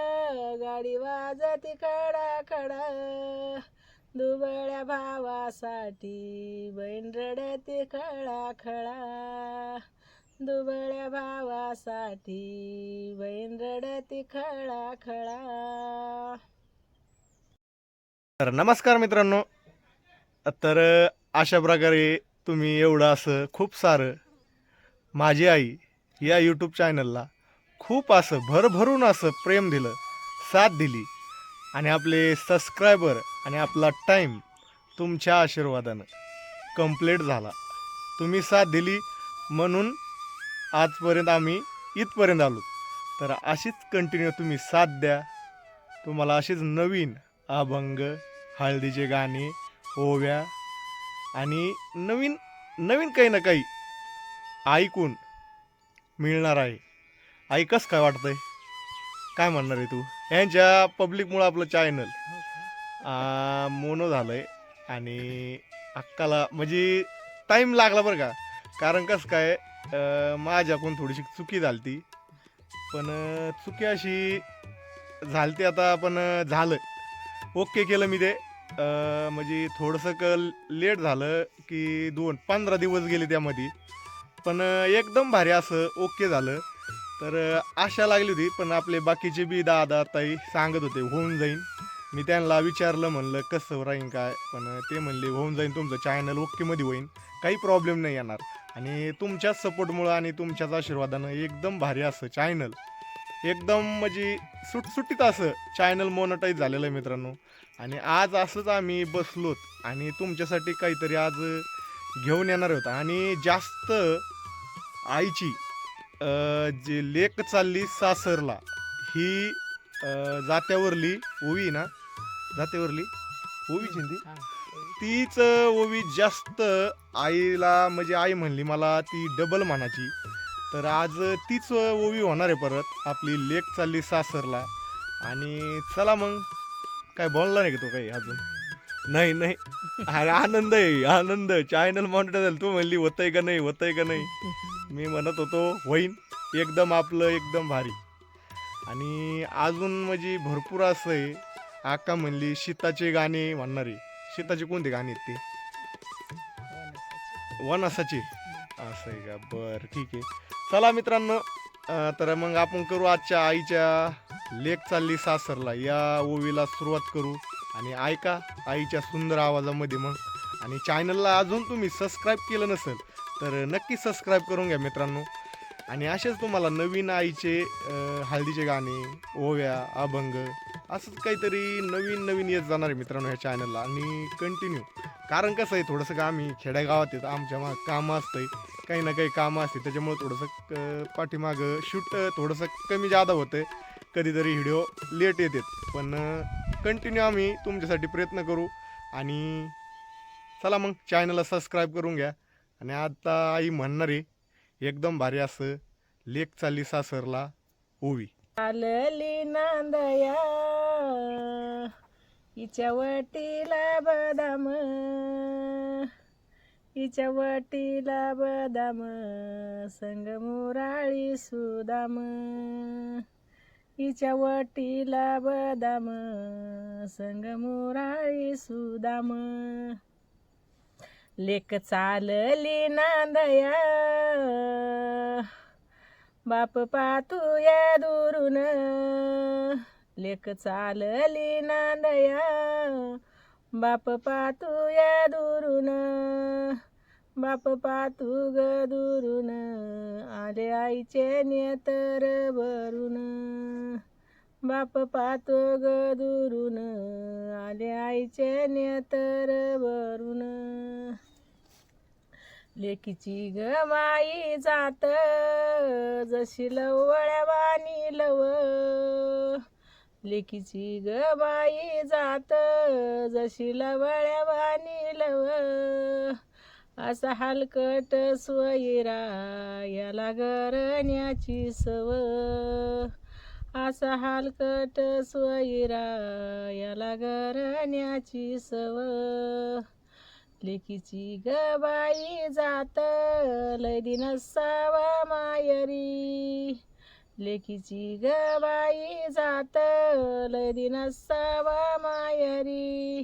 गाडी वाजती खडा खडा दुबळ्या भावासाठी बहीण रडती खळा खळा दुबळ्या भावासाठी बहीण रडती खळा खळा तर नमस्कार मित्रांनो. तर अशा प्रकारे तुम्ही एवढं असं खूप सारं माझी आई या यूट्यूब चॅनलला खूप असं भरभरून असं प्रेम दिलं साथ दिली. आणि आपले सबस्क्रायबर आणि आपला टाईम तुमच्या आशीर्वादानं कंप्लीट झाला. तुम्ही साथ दिली म्हणून आजपर्यंत आम्ही इथपर्यंत आलो. तर अशीच कंटिन्यू तुम्ही साथ द्या. तुम्हाला अशीच नवीन अभंग हळदीचे गाणे ओव्या आणि नवीन नवीन काही ना काही ऐकून मिळणार आहे. ऐकस काय वाटतंय? काय म्हणणार आहे तू? यांच्या पब्लिकमुळं आपलं चॅनल मोनो झालं आहे आणि अक्काला म्हणजे टाईम लागला बरं का. कारण कसं काय माझ्याकडून थोडीशी चुकी झाली ती पण चुकी अशी झालती आता पण झालं. ओके केलं मी ते. म्हणजे थोडंसं क लेट झालं की दोन पंधरा दिवस गेले त्यामध्ये. पण एकदम भारी असं ओके झालं. तर आशा लागली होती पण आपले बाकीचे बी दादा ताई सांगत होते होऊन जाईन. मी त्यांना विचारलं म्हणलं कसं राहीन काय? पण ते म्हणले होऊन जाईन तुमचं चॅनल ओकेमध्ये होईन काही प्रॉब्लेम नाही येणार. आणि तुमच्याच सपोर्टमुळं आणि तुमच्याच आशीर्वादानं एकदम भारी असं चॅनल एकदम म्हणजे सुटसुटीत असं चॅनल मोनटाईज झालेलं आहे मित्रांनो. आणि आज असंच आम्ही बसलोत आणि तुमच्यासाठी काहीतरी आज घेऊन येणार होतं आणि जास्त आईची जी लेक चालली सासरला ही जात्यावरली ओवी ना? जात्यावरली? ना ती तीच ओवी जास्त आईला म्हणजे आई म्हणली मला ती डबल मानाची तर आज तीच ओवी होणार आहे परत आपली लेक चालली सासरला. आणि चला मग काय बोलला नाही का तो काही अजून? नाही नाही. अरे आनंद आहे आनंद. चॅनल मॉनिटर झालं. तू म्हणली होतंय का नाही होतंय का नाही? मी म्हणत होतो होईन एकदम आपलं एकदम भारी. आणि अजून म्हणजे भरपूर असं आहे. आका म्हणली शीताचे गाणे म्हणणारे. शीताचे कोणते गाणे आहेत ते? वनसाचे. असं आहे का? बरं ठीक आहे. चला मित्रांनो तर मग आपण करू आजच्या आईच्या लेख चालली सासरला. या ओवीला सुरुवात करू. आणि ऐका आईच्या सुंदर आवाजामध्ये मग. आणि चॅनलला अजून तुम्ही सबस्क्राईब केलं नसेल तर नक्की सबस्क्राईब करून घ्या मित्रांनो. आणि असेच तुम्हाला नवीन आईचे हळदीचे गाणे ओव्या अभंग असंच काहीतरी नवीन नवीन येत जाणार आहे मित्रांनो ह्या चॅनलला आणि कंटिन्यू कारण कसं आहे थोडंसं का आम्ही खेडेगावात येत आमच्या मा कामं असतंय. काही ना काही कामं असते त्याच्यामुळे थोडंसं अं, पाठीमागं शूट थोडंसं कमी जादा होतं कधीतरी व्हिडिओ लेट येतात. पण कंटिन्यू आम्ही तुमच्यासाठी प्रयत्न करू. आणि चला मग चॅनलला सबस्क्राईब करून घ्या. आणि आता आई म्हणणार आहे एकदम भारी असं लेक चालली सासरला ओवी आलली नांदया हिच्या वटीला बदाम. हिच्या वटीला बदाम संग मुराळी सुदाम. हिच्या वटीला बदाम संग मुराळी सुदाम. लेक चालली नांदया. बाप पातू या दुरून. लेक चालली नांदया. बाप पातू या दुरून. बाप पातू ग दुरून. आले आईचे नेतर भरून बाप पातो ग दुरून. आले आईचे नेतर भरून लेकीची ग माई जात जशी लवळ्या वाणी लव. लेकीची ग माई जात जशी लवळ्या वाणी लव. असा हलकट स्वयरा याला गरण्याची सव. असा हलकट स्वयरा याला गरण्याची सव. लेकीची ग बाई जात लय दिन सावा मायरी. लेकीची गवाई जात लय दिन सावा मायरी.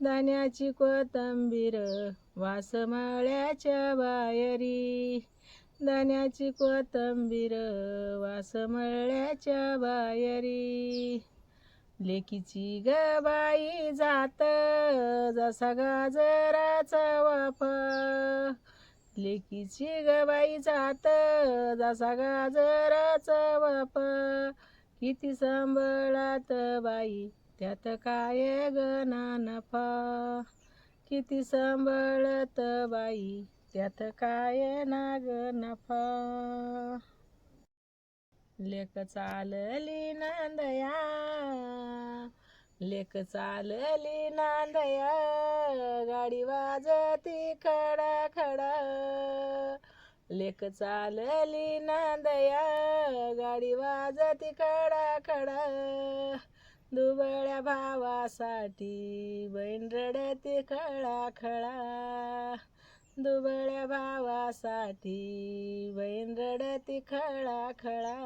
दाण्याची कोथंबीर वासमळ्याच्या बायरी. दाण्याची कोथंबीर वासमळ्याच्या बाहेरी लेकीची ग जात जसा गाजराचा वाफ लेकीची ग बाई जात जसा गाजराच वाप. किती सांभाळात बाई त्यात काय गना नफा किती सांभाळत बाई त्यात काय नाग नफा लेख चालली नांदया. लेक चालली नांदया गाडी वाजती खडा खडा लेक चालली नांदया गाडी वाजती खडा खडा दुबळ्या भावासाठी बहीण रडते खळा खळा दुबळ्या भावासाठी बहीण रडती खळा खळा